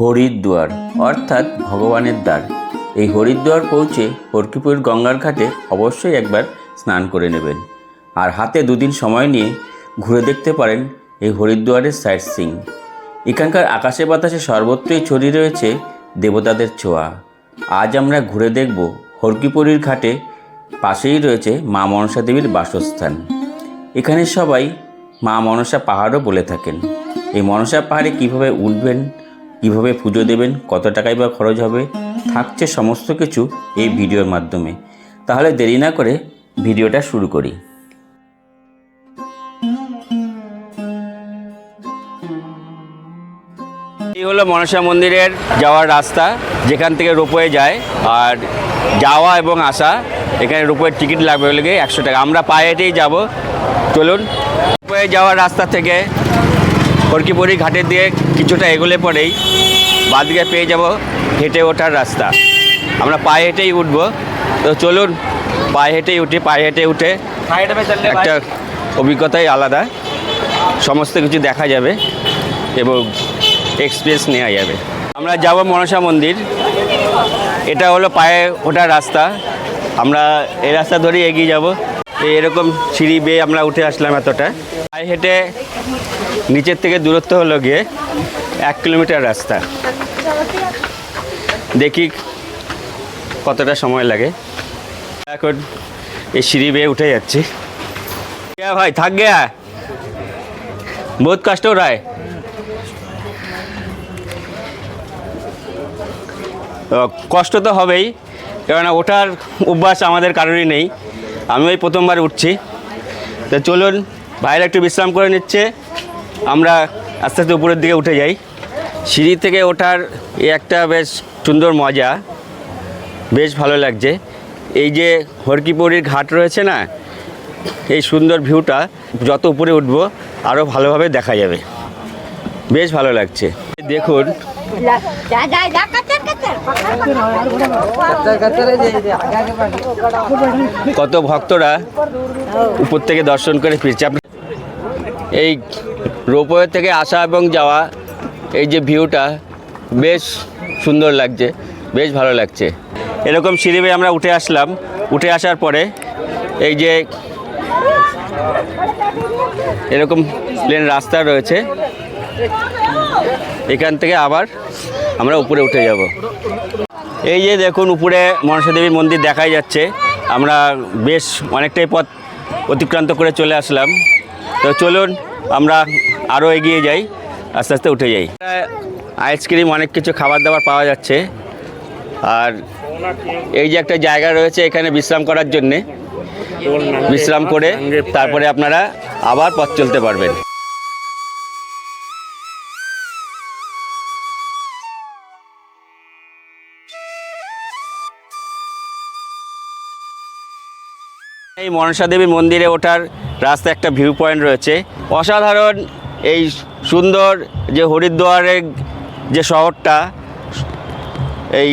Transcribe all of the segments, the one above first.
হরিদ্বার, অর্থাৎ ভগবানের দ্বার। এই হরিদ্বার পৌঁছে হরকিপুর গঙ্গার ঘাটে অবশ্যই একবার স্নান করে নেবেন। আর হাতে দুদিন সময় নিয়ে ঘুরে দেখতে পারেন এই হরিদ্বারের সাইট সিং এখানকার আকাশে বাতাসে সর্বত্রই ছড়িয়ে রয়েছে দেবতাদের ছোঁয়া। আজ আমরা ঘুরে দেখব হরকিপুরীর ঘাটে পাশেই রয়েছে মা মনসা দেবীর বাসস্থান। এখানে সবাই মা মনসা পাহাড়ও বলে থাকেন। এই মনসা পাহাড়ে কীভাবে উঠবেন কীভাবে পুজো দেবেন, কত টাকাই বা খরচ হবে, থাকছে সমস্ত কিছু এই ভিডিওর মাধ্যমে। তাহলে দেরি না করে ভিডিওটা শুরু করি। এই হলো মনসা মন্দিরের যাওয়ার রাস্তা, যেখান থেকে রোপওয়ে যায়। আর যাওয়া এবং আসা, এখানে রোপওয়ের টিকিট লাগবে বলে একশো টাকা। আমরা পায়ে হেঁটেই যাব। চলুন, রোপওয়ে যাওয়ার রাস্তা থেকে হরকিপুরি ঘাটের দিয়ে কিছুটা এগোলে পরেই বাদিকে পেয়ে যাব হেঁটে ওঠার রাস্তা। আমরা পায়ে হেঁটেই উঠব। তো চলুন পায়ে হেঁটেই উঠি পায়ে হেঁটে উঠে একটা অভিজ্ঞতাই আলাদা। সমস্ত কিছু দেখা যাবে এবং এক্সপিরিয়েন্স নেওয়া যাবে। আমরা যাব মনসা মন্দির। এটা হলো পায়ে ওঠার রাস্তা। আমরা এই রাস্তা ধরেই এগিয়ে যাব। এরকম সিঁড়ি বেয়ে আমরা উঠে আসলাম এতটা। পায়ে হেঁটে নিচের থেকে দূরত্ব হলো গিয়ে এক কিলোমিটার রাস্তা দেখি কতটা সময় লাগে এখন এই সিঁড়ি বেয়ে উঠে যাচ্ছি क्या भाई थक गया है बहुत कष्ट हो रहा है তো কষ্ট তো হবেই কেননা ওঠার অভ্যাস আমাদের কারোরই নেই আমি ওই প্রথমবার উঠছি তো চলুন ভাইরা একটু বিশ্রাম করে নিচ্ছে। আমরা আস্তে আস্তে উপরের দিকে উঠে যাই। সিঁড়ি থেকে ওঠার একটা বেশ সুন্দর মজা। বেশ ভালো লাগছে। এই যে হরকিপুরির ঘাট রয়েছে না, এই সুন্দর ভিউটা, যত উপরে উঠব আরও ভালোভাবে দেখা যাবে। বেশ ভালো লাগছে। দেখুন। কত ভক্তরা উপর থেকে দর্শন করে ফিরছে। এই রোপওয়ে থেকে আসা এবং যাওয়া, এই যে ভিউটা বেশ সুন্দর লাগছে, বেশ ভালো লাগছে। এরকম সিঁড়ি আমরা উঠে আসলাম, উঠে আসার পরে এই যে এরকম প্লেন রাস্তা রয়েছে, এখান থেকে আবার আমরা উপরে উঠে যাব। এই যে দেখুন, উপরে মনসা দেবীর মন্দির দেখাই যাচ্ছে, আমরা বেশ অনেকটাই পথ অতিক্রান্ত করে চলে আসলাম। তো চলুন আমরা আরও এগিয়ে যাই, আস্তে আস্তে উঠে যাই। আইসক্রিম অনেক কিছু খাবার দাবার পাওয়া যাচ্ছে। আর এই যে একটা জায়গা রয়েছে এখানে বিশ্রাম করার জন্যে। বিশ্রাম করে তারপরে আপনারা আবার পথ চলতে পারবেন। এই মনসা দেবী মন্দিরে ওঠার রাস্তা একটা ভিউ পয়েন্ট রয়েছে। অসাধারণ এই সুন্দর যে হরিদ্বারের যে শহরটা, এই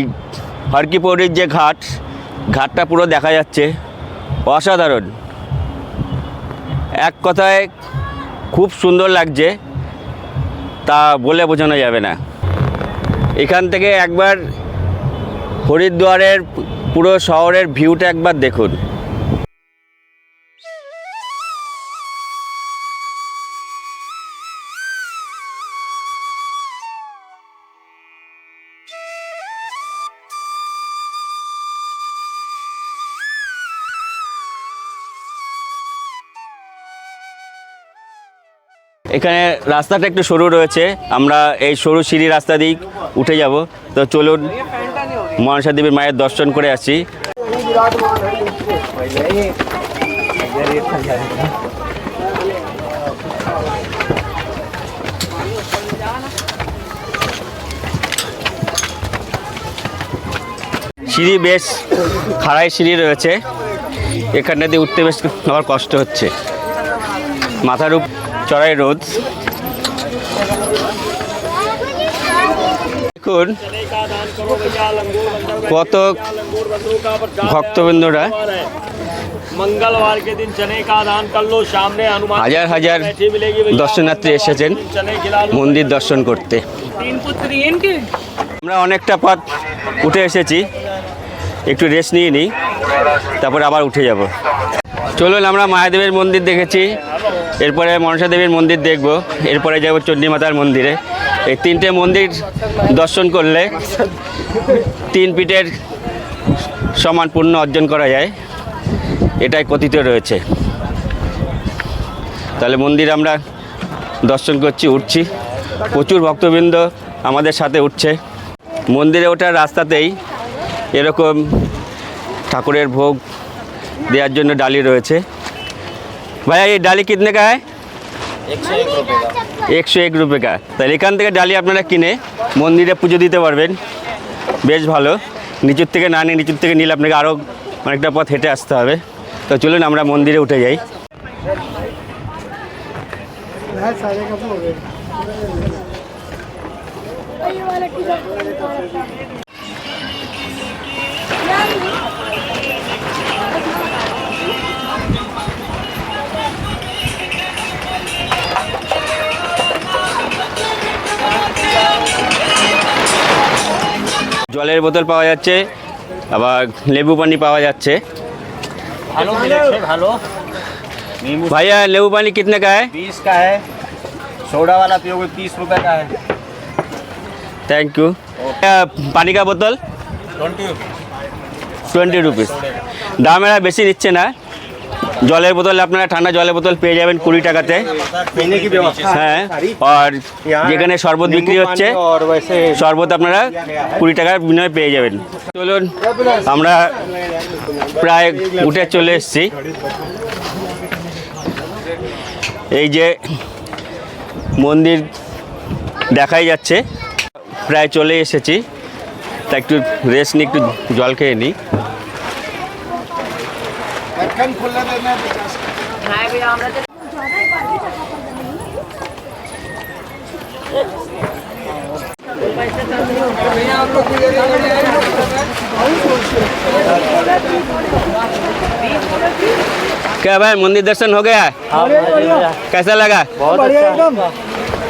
হরকিপৌরির যে ঘাট, ঘাটটা পুরো দেখা যাচ্ছে। অসাধারণ। এক কথায় খুব সুন্দর লাগছে, তা বলে বোঝানো যাবে না। এখান থেকে একবার হরিদ্বারের পুরো শহরের ভিউটা একবার দেখুন। এখানে রাস্তাটা একটু সরু রয়েছে। আমরা এই সরু সিঁড়ি রাস্তা দিয়ে উঠে যাব। তো চলুন, মনসা দেবীর মায়ের দর্শন করে আসি। সিঁড়ি বেশ খাড়াই সিঁড়ি রয়েছে। এখানটা দিয়ে উঠতে বেশ আমার কষ্ট হচ্ছে। মাথার উপ চড়াই রোদ। দেখুন কত ভক্তবৃন্দরা। মঙ্গলবার দিন চনে কা দান করল সামনে হনুমান হাজার হাজার দর্শনার্থী এসেছেন মন্দির দর্শন করতে। আমরা অনেকটা পথ উঠে এসেছি। একটু রেস্ট নিয়ে নিই, তারপর আবার উঠে যাব। চলুন, আমরা মায়াদেবের মন্দির দেখেছি। এরপরে মনসা দেবীর মন্দির দেখব। এরপরে যাব চণ্ডী মাতার মন্দিরে। এই তিনটে মন্দির দর্শন করলে তিন পিঠের সমান পুণ্য অর্জন করা যায়। এটাই কথিত রয়েছে। তাহলে মন্দির আমরা দর্শন করছি, উঠছি। প্রচুর ভক্তবৃন্দ আমাদের সাথে উঠছে। মন্দিরে ওঠার রাস্তাতেই এরকম ঠাকুরের ভোগ দেওয়ার জন্য ডালি রয়েছে। ভাইয়া এই ডালি কিতনে কা হ্যায়? একশো এক রুপে কা। তাহলে এখান থেকে ডালি আপনারা কিনে মন্দিরে পুজো দিতে পারবেন। বেশ ভালো। নিচুর থেকে না নিয়ে নিচুর থেকে নিলে আপনাকে আরও অনেকটা পথ হেঁটে আসতে হবে। তো চলুন আমরা মন্দিরে উঠে যাই। জলের বোতল পাওয়া যাচ্ছে আবার লেবু পানি পাওয়া যাচ্ছে भालो मिलेक्स भालो नींबू ভাইয়া লেবু পানি কিতনে কা হ্যায় बीस का है सोडा वाला पियोगे तीस रुपए का है থ্যাংক ইউ পানি কা বোতল ट्वेंटी টোয়েন্টি রুপিস দাম এরা বেশি নিচ্ছে না জলের বোতল আপনারা ঠান্ডা জলের বোতল পেয়ে যাবেন কুড়ি টাকাতে। হ্যাঁ আর যেখানে শরবত বিক্রি হচ্ছে শরবত আপনারা কুড়ি টাকার বিনিময়ে পেয়ে যাবেন। চলুন আমরা প্রায় উঠে চলে এসছি। এই যে মন্দির দেখাই যাচ্ছে প্রায় চলে এসেছি। তা একটু রেস্ট নিয়ে একটু জল খেয়ে নিই। ढक्कन खुला देना है पचास नहीं भैया हमरा तो भैया है क्या भाई मंदिर दर्शन हो गया? कैसा लगा? बहुत अच्छा।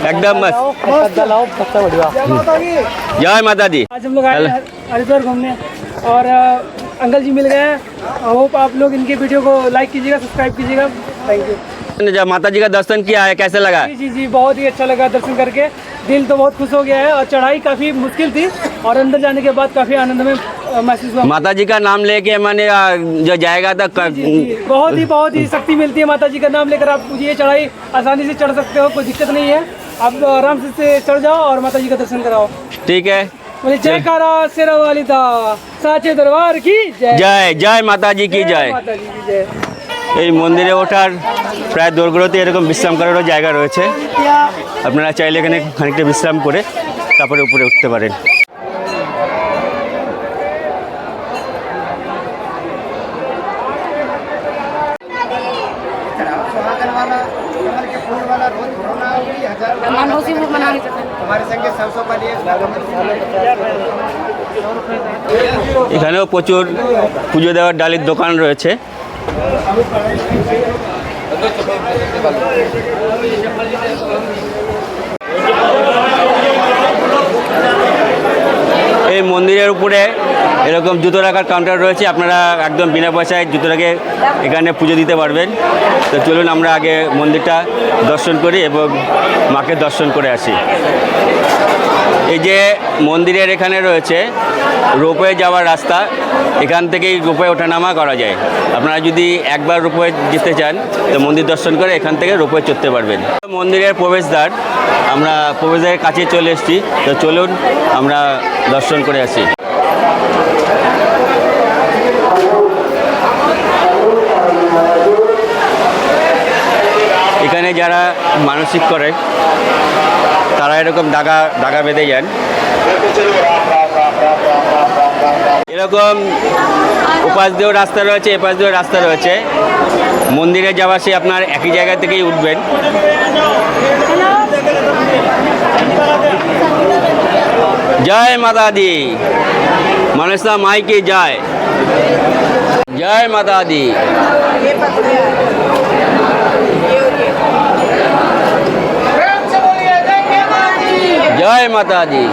एकदम। बस जय माता दी। आज हम लोग आए हरिद्वार घूमने और अंकल जी मिल गए। हैं होप आप लोग इनके वीडियो को लाइक कीजिएगा सब्सक्राइब कीजिएगा। थैंक यू जब माता जी का दर्शन किया है कैसे लगा? जी जी जी बहुत ही अच्छा लगा दर्शन करके। दिल तो बहुत खुश हो गया है और चढ़ाई काफ़ी मुश्किल थी और अंदर जाने के बाद काफ़ी आनंद में महसूस हुआ। माता जी का नाम लेके मैंने जो जाएगा तो क- जी, जी, जी, बहुत ही बहुत ही शक्ति मिलती है माता जी का नाम लेकर। आप ये चढ़ाई आसानी से चढ़ सकते हो कोई दिक्कत नहीं है। आप आराम से चढ़ जाओ और माता जी का दर्शन कराओ। ठीक है। बोले जयकारा शेरा वाली दा साचे दरबार की जय জয় জয় মাতা জি কি জয় माता जी की जय এই মন্দিরে ওঠার প্রায় দোরগোড়াতে এরকম বিশ্রাম করারও জায়গা রয়েছে আপনারা চাইলে এখানে খানিকটা বিশ্রাম করে তারপরে উপরে উঠতে পারেন এখানেও প্রচুর পুজো দেওয়ার ডালির দোকান রয়েছে। এই মন্দিরের উপরে এরকম জুতো রাখার কাউন্টার রয়েছে। আপনারা একদম বিনা পয়সায় জুতো রেখে এখানে পুজো দিতে পারবেন। তো চলুন আমরা আগে মন্দিরটা দর্শন করি এবং মাকে দর্শন করে আসি। এই যে মন্দিরের এখানে রয়েছে রোপওয়ে যাওয়ার রাস্তা, এখান থেকেই রোপওয়ে ওঠানামা করা যায়। আপনারা যদি একবার রোপওয়ে যেতে চান, তো মন্দির দর্শন করে এখান থেকে রোপওয়ে চড়তে পারবেন। মন্দিরের প্রবেশদ্বার, আমরা প্রবেশদ্বারের কাছে চলে এসেছি, তো চলুন আমরা দর্শন করে আসি। এখানে যারা মানসিক করে, তারা এরকম দাগা দাগা বেঁধে যান। এরকম ওপাশ দিয়েও রাস্তা রয়েছে, এপাশ দিয়েও রাস্তা রয়েছে। মন্দিরে যাওয়া সে আপনার একই জায়গা থেকেই উঠবেন। জয় মাতা দি মনসা মাই কি জয়। জয় মাতা দি জয় মাতা দি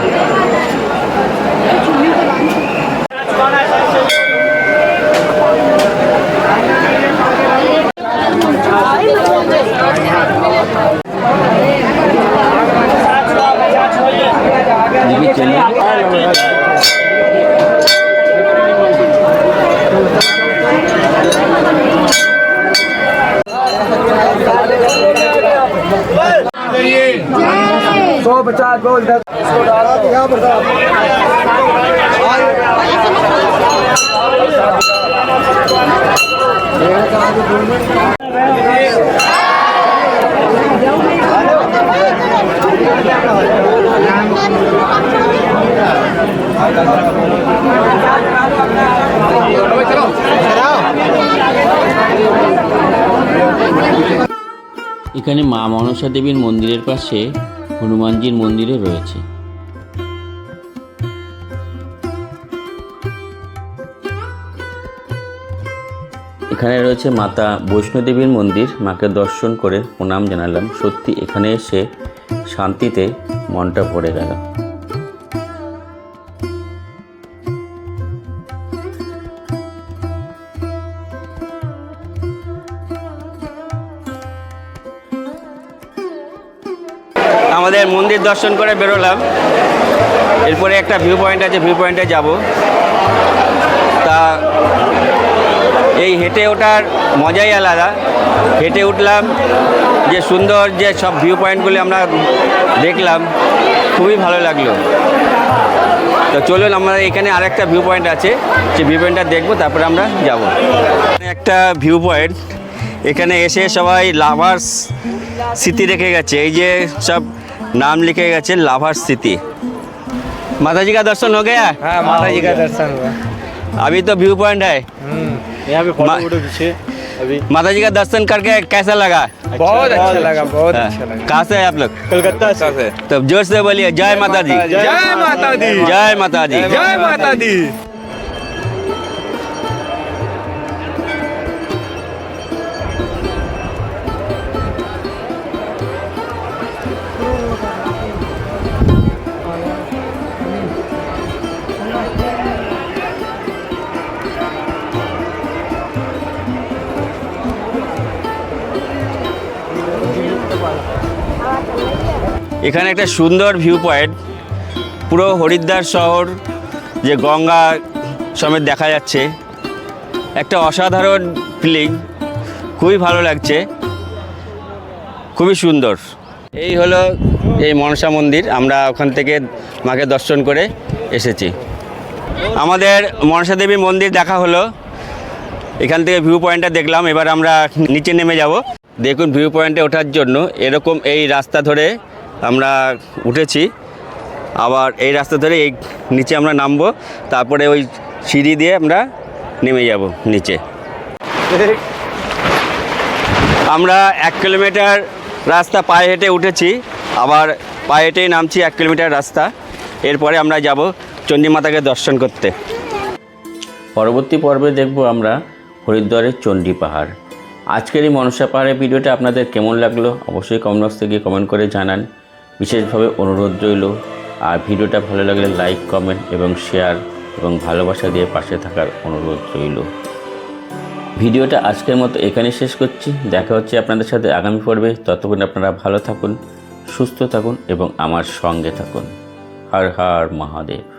सौ এখানে মা মনসা দেবীর মন্দিরের পাশে হনুমানজির মন্দিরও রয়েছে। এখানে রয়েছে মাতা বৈষ্ণোদেবীর মন্দির। মাকে দর্শন করে প্রণাম জানালাম। সত্যি এখানে এসে শান্তিতে মনটা ভরে গেল। আমাদের মন্দির দর্শন করে বেরোলাম। এরপরে একটা ভিউ পয়েন্ট আছে ভিউ পয়েন্টে যাব। তা এই হেঁটে ওঠার মজাই আলাদা হেঁটে উঠলাম যে সুন্দর যে সব ভিউ পয়েন্টগুলি আমরা দেখলাম খুবই ভালো লাগলো তো চলুন আমরা এখানে আরেকটা ভিউ পয়েন্ট আছে সেই ভিউ পয়েন্টটা দেখবো তারপরে আমরা যাব একটা ভিউ পয়েন্ট এখানে এসে সবাই লাভার্স স্মৃতি রেখে গেছে এই যে সব नाम लिखे गए थे लाभार स्थिति माता जी का दर्शन हो गया हाँ माता जी का दर्शन हुआ अभी तो व्यू पॉइंट है यहाँ पे फ़ोटो खींचे अभी। माता जी का दर्शन करके कैसा लगा? बहुत अच्छा लगा बहुत हाँ, अच्छा लगा। कहाँ से है आप लोग? कलकत्ता से। तो ज़ोर से बोलिए जय माता दी जय माता दी जय माता दी जय माता दी এখানে একটা সুন্দর ভিউ পয়েন্ট পুরো হরিদ্বার শহর, যে গঙ্গা সমেত দেখা যাচ্ছে। একটা অসাধারণ ফিলিং খুবই ভালো লাগছে, খুবই সুন্দর। এই হলো এই মনসা মন্দির, আমরা ওখান থেকে মাকে দর্শন করে এসেছি। আমাদের মনসা দেবী মন্দির দেখা হলো, এখান থেকে ভিউ পয়েন্টটা দেখলাম, এবার আমরা নিচে নেমে যাব। দেখুন ভিউ পয়েন্টে ওঠার জন্য, এরকম এই রাস্তা ধরে আমরা উঠেছি। আবার এই রাস্তা ধরে এই নিচে আমরা নামবো। তারপরে ওই সিঁড়ি দিয়ে আমরা নেমে যাব নিচে। আমরা এক কিলোমিটার রাস্তা পায়ে হেঁটে উঠেছি। আবার পায়ে হেঁটেই নামছি এক কিলোমিটার রাস্তা। এরপরে আমরা যাব চণ্ডীমাতাকে দর্শন করতে। পরবর্তী পর্বে দেখব আমরা হরিদ্বারের চণ্ডী পাহাড়। আজকের এই মনসা পাহাড়ের ভিডিওটা আপনাদের কেমন লাগল? অবশ্যই কমেন্ট বক্সে গিয়ে কমেন্ট করে জানান। বিশেষভাবে অনুরোধ রইল, আর ভিডিওটা ভালো লাগলে লাইক, কমেন্ট এবং শেয়ার এবং ভালোবাসা দিয়ে পাশে থাকার অনুরোধ রইল। ভিডিওটা আজকের মতো এখানে শেষ করছি। দেখা হচ্ছে আপনাদের সাথে আগামী পর্বে। ততক্ষণ আপনারা ভালো থাকুন, সুস্থ থাকুন এবং আমার সঙ্গে থাকুন। হর হর মহাদেব।